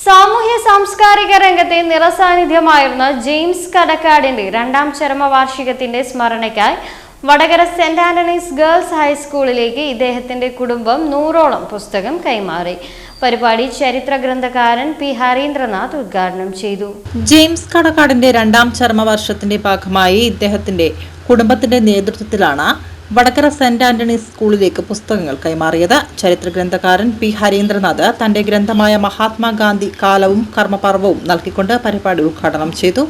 സാമൂഹ്യ സാംസ്കാരിക രംഗത്തെ നിറസാന്നിധ്യമായിരുന്ന ജെയിംസ് കടക്കാടിന്റെ രണ്ടാം ചരമവാർഷികത്തിന്റെ സ്മരണയ്ക്കായി വടകര സെന്റ് ആന്റണീസ് ഗേൾസ് ഹൈസ്കൂളിലേക്ക് ഇദ്ദേഹത്തിന്റെ കുടുംബം നൂറോളം പുസ്തകം കൈമാറി. പരിപാടി ചരിത്ര ഗ്രന്ഥകാരൻ പി ഹരീന്ദ്രനാഥ് ഉദ്ഘാടനം ചെയ്തു. ജെയിംസ് കടക്കാടിന്റെ രണ്ടാം ചരമവർഷത്തിന്റെ ഭാഗമായി ഇദ്ദേഹത്തിന്റെ കുടുംബത്തിന്റെ നേതൃത്വത്തിലാണ് വടകര സെന്റ് ആന്റണീസ് സ്കൂളിലേക്ക് പുസ്തകങ്ങൾ കൈമാറിയത്. ചരിത്ര ഗ്രന്ഥകാരൻ പി ഹരീന്ദ്രനാഥ് തന്റെ ഗ്രന്ഥമായ മഹാത്മാഗാന്ധി കാലവും കർമ്മപർവവും നൽകിക്കൊണ്ട് പരിപാടി ഉദ്ഘാടനം ചെയ്തു.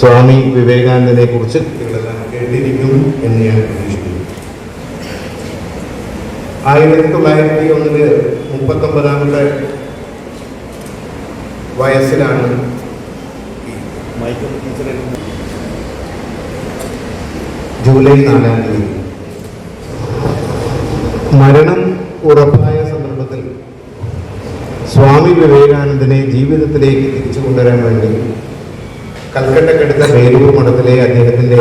സ്വാമി വിവേകാനന്ദനെ കുറിച്ച് ആയിരത്തി തൊള്ളായിരത്തി ഒന്നിൽ മുപ്പത്തൊമ്പതാമത്തെ വയസ്സിലാണ് ജൂലൈ നാലാം തീയതി. മരണം ഉറപ്പായ സന്ദർഭത്തിൽ സ്വാമി വിവേകാനന്ദനെ ജീവിതത്തിലേക്ക് തിരിച്ചു കൊണ്ടുവരാൻ വേണ്ടി കൽക്കട്ടക്കടുത്ത ബേലൂർ മഠത്തിലെ അദ്ദേഹത്തിന്റെ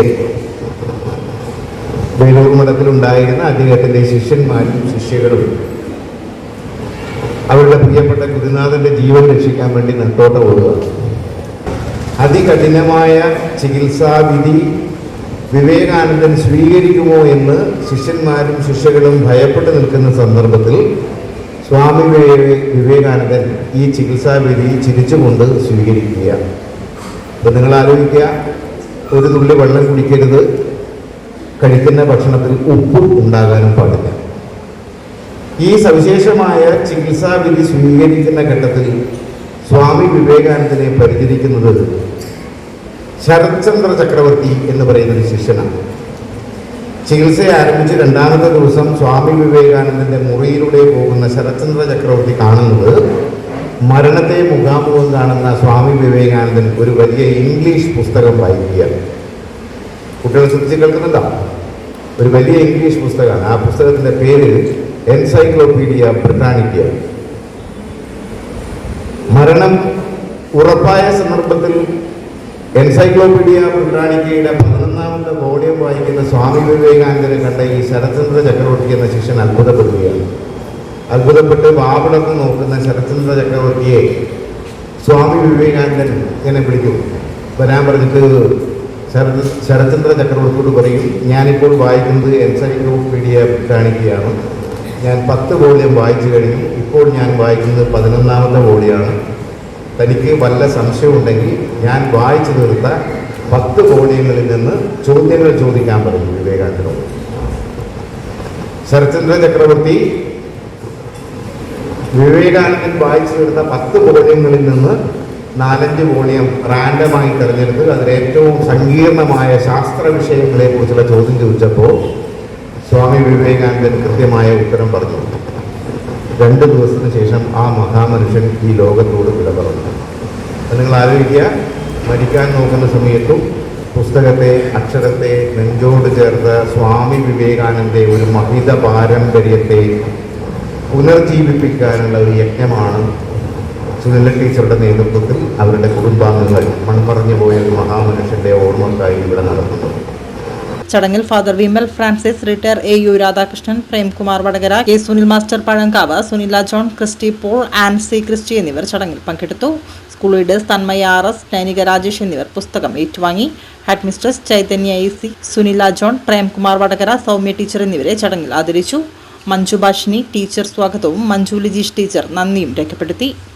ബേലൂർ മഠത്തിലുണ്ടായിരുന്ന അദ്ദേഹത്തിന്റെ ശിഷ്യന്മാരും ശിഷ്യകളും അവരുടെ പ്രിയപ്പെട്ട ഗുരുനാഥന്റെ ജീവൻ രക്ഷിക്കാൻ വേണ്ടി നെട്ടോട്ട ഓടുക. അതികഠിനമായ ചികിത്സാവിധി വിവേകാനന്ദൻ സ്വീകരിക്കുമോ എന്ന് ശിഷ്യന്മാരും ശിഷ്യകളും ഭയപ്പെട്ടു നിൽക്കുന്ന സന്ദർഭത്തിൽ സ്വാമി വിവേകാനന്ദൻ ഈ ചികിത്സാവിധി ചിരിച്ചുകൊണ്ട് സ്വീകരിക്കുകയാണ്. അപ്പം നിങ്ങൾ ആലോചിക്കുക ഒരു തുള്ളി വെള്ളം കുടിക്കരുത്. കഴിക്കുന്ന ഭക്ഷണത്തിൽ ഉപ്പ് ഉണ്ടാകാനും പാടില്ല. ഈ സവിശേഷമായ ചികിത്സാവിധി സ്വീകരിക്കുന്ന ഘട്ടത്തിൽ സ്വാമി വിവേകാനന്ദനെ പരിചരിക്കുന്നത് ശരത്ചന്ദ്ര ചക്രവർത്തി എന്ന് പറയുന്ന ഒരു ശിഷ്യനാണ്. ചികിത്സ ആരംഭിച്ച് രണ്ടാമത്തെ ദിവസം സ്വാമി വിവേകാനന്ദന്റെ മുറിയിലൂടെ പോകുന്ന ശരത്ചന്ദ്ര ചക്രവർത്തി കാണുന്നത് മരണത്തെ മുഖാമുഖം കാണുന്ന സ്വാമി വിവേകാനന്ദൻ ഒരു വലിയ ഇംഗ്ലീഷ് പുസ്തകം വായിക്കുകയാണ്. കുട്ടികൾ ശ്രദ്ധിച്ച് കേൾക്കുന്നുണ്ടോ? ഒരു വലിയ ഇംഗ്ലീഷ് പുസ്തകമാണ്. ആ പുസ്തകത്തിന്റെ പേര് എൻസൈക്ലോപീഡിയ ബ്രിട്ടാനിക്ക മരണം ഉറപ്പായ സന്ദർഭത്തിൽ എൻസൈക്ലോപീഡിയ ബ്രിട്ടാനിക്കയുടെ പതിനൊന്നാമത്തെ വോളിയം വായിക്കുന്ന സ്വാമി വിവേകാനന്ദനെ കണ്ട ഈ ശരത്ചന്ദ്ര ചക്രവർത്തി എന്ന ശിഷ്യൻ അത്ഭുതപ്പെടുകയാണ്. അത്ഭുതപ്പെട്ട് വാവിളർന്ന് നോക്കുന്ന ശരത്ചന്ദ്ര ചക്രവർത്തിയെ സ്വാമി വിവേകാനന്ദൻ ഇങ്ങനെ വിളിക്കും. വരാൻ പറഞ്ഞിട്ട് ശരത് ശരത്ചന്ദ്ര ചക്രവർത്തിയോട് പറയും ഞാനിപ്പോൾ വായിക്കുന്നത് എൻസൈക്ലോപീഡിയ ബ്രിട്ടാനിക്കയാണ് ഞാൻ പത്ത് വോളിയം വായിച്ചു കഴിഞ്ഞു. ഇപ്പോൾ ഞാൻ വായിക്കുന്നത് പതിനൊന്നാമത്തെ വോളിയാണ്. തനിക്ക് വല്ല സംശയമുണ്ടെങ്കിൽ ഞാൻ വായിച്ചു തീർത്ത പത്ത് വോളിയങ്ങളിൽ നിന്ന് ചോദ്യങ്ങൾ ചോദിക്കാൻ പറയും വിവേകാനന്ദ ശരത്ചന്ദ്ര ചക്രവർത്തി വിവേകാനന്ദൻ വായിച്ചു തീർത്ത പത്ത് വോളിയങ്ങളിൽ നിന്ന് നാലഞ്ച് വോളിയം റാൻഡമായി തിരഞ്ഞെടുത്ത് അതിൽ ഏറ്റവും സങ്കീർണമായ ശാസ്ത്ര വിഷയങ്ങളെ കുറിച്ചുള്ള ചോദ്യം ചോദിച്ചപ്പോൾ സ്വാമി വിവേകാനന്ദൻ കൃത്യമായ ഉത്തരം പറഞ്ഞു. രണ്ട് ദിവസത്തിന് ശേഷം ആ മഹാമനുഷ്യൻ ഈ ലോകത്തോട് വിട പറഞ്ഞു. നിങ്ങൾ ആലോചിക്കുക. മരിക്കാൻ നോക്കുന്ന സമയത്തും പുസ്തകത്തെ അക്ഷരത്തെ നെഞ്ചോട് ചേർത്ത് സ്വാമി വിവേകാനന്ദന്റെ ഒരു മഹിത പാരമ്പര്യത്തെ പുനർജീവിപ്പിക്കാനുള്ള ഒരു യജ്ഞമാണ് സുനില ടീച്ചറുടെ നേതൃത്വത്തിൽ അവരുടെ കുടുംബാംഗങ്ങൾ മൺമറഞ്ഞു പോയ മഹാമനുഷ്യന്റെ ഓർമ്മക്കായി ഇവിടെ നടത്തുന്നത്. ചടങ്ങിൽ Father Vimal Francis retire A U Radhakrishnan Premkumar Vadakara K Sunil master Pazhankavu Sunila John Christy Paul Ancy Christy എന്നിവർ ചടങ്ങിൽ പങ്കെടുത്തു. School leaders Thanmaya R S Nainika Rajesh എന്നിവർ പുസ്തകം ഏറ്റുവാങ്ങി. Head mistress Chaithanya A C Sunila John Premkumar Vadakara Soumya teacher എന്നിവരെ ചടങ്ങിൽ ആദരിച്ചു. Manju ഭാഷിനി teacher സ്വാഗതവും മഞ്ജു ലിജീഷ് ടീച്ചർ നന്ദിയും രേഖപ്പെടുത്തി.